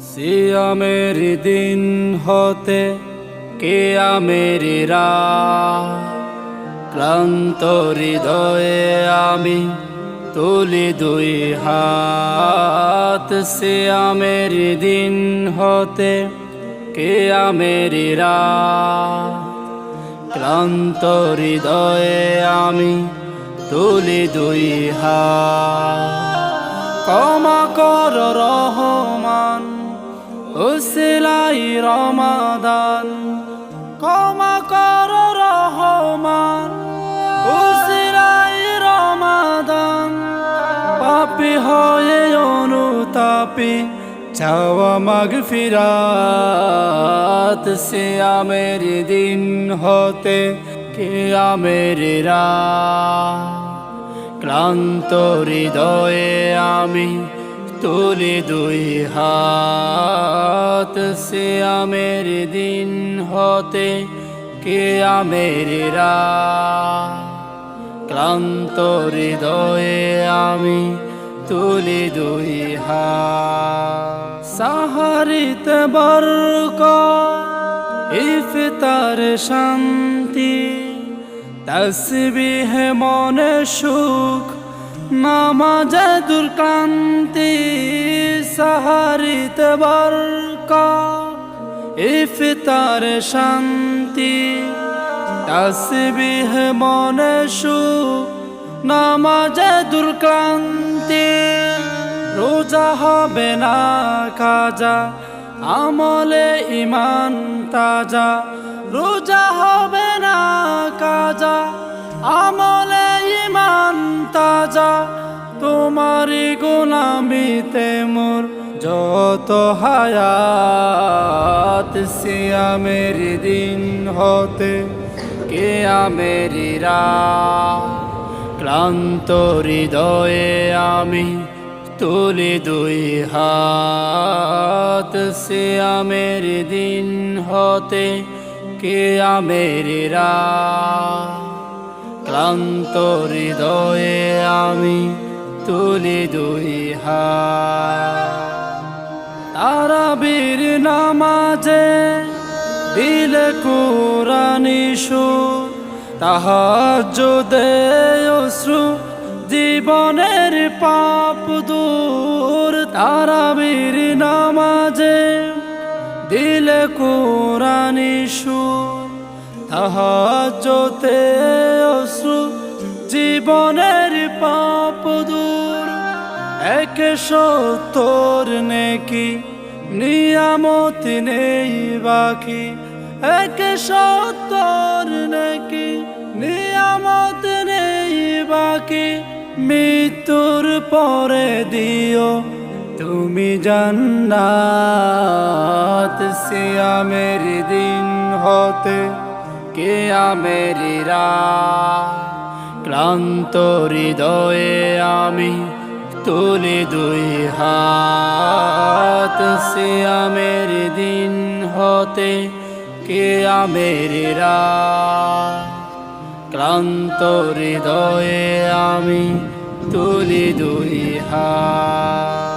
সিয়ামের দিন হতে কেয়ামের রাত। ক্লান্ত হৃদয়ে আমি তুলি দুই হাত। সিয়ামের দিন হতে কেয়ামের রাত। ক্লান্ত হৃদয়ে আমি তুলি দুই হাত। ক্ষমা কর রহমান। উসিলাই রমাদান, ক্ষমা কর রহমান। উসিলাই রমাদান, পাপি হয়ে অনুতাপি চাওয়া মাগ ফিরাত। সে আমের দিন হতে কে আমের রাত, ক্লান্ত হৃদয়ে আমি তুলি দুই হাত, সে আমের দিন হতে কে আমের ক্লান্ত হৃদয়ে আমি তুলি দুই হাত। সাহারিতে বর্ক, ইফতার শান্তি, তসবিহ মনে সুখ নামাজে দুর্কান্তি সাহারিত বরকা ইফতার শান্তি। তসবিহ মনে সুখ নামাজে দুর্ক্রান্তি রোজা হবে না কাজা আমলে ইমান তাজা। রোজা হবে না কাজা আমলে তাজা, তোমারি গোলামিতে মোর যত হায়াত, সিয়ামের দিন হতে কে আমেরি ক্লান্ত হৃদয়ে আমি তুলি দুই হাত সে আমের দিন হতে কে আমের রাত। ক্লান্ত হৃদয়ে আমি তুলি দুই হাত। তারাবীর নামাজে দিল কোরআনি সুর, তাহাজ্জুদে অশ্রু, জীবনের পাপ দূর। তারাবীর নামাজে দিল কোরআনি সুর, তাহাজ্জুদে অশ্রু জীবনের পাপ দূর। এক সত্তর নেকি, নিয়ামত নেই বাকি। এক সত্তর নেকি, নিয়ামত নেই বাকি। মৃত্যুর পরে দিও, তুমি জান্নাত। সিয়ামের দিন হতে কে আমেরি রাত। ক্লান্ত হৃদয়ে আমি তুলি দুই হাত। সে আমের দিন হতে কে আমের ক্লান্ত হৃদয়ে আমি তুলি দুই হাত।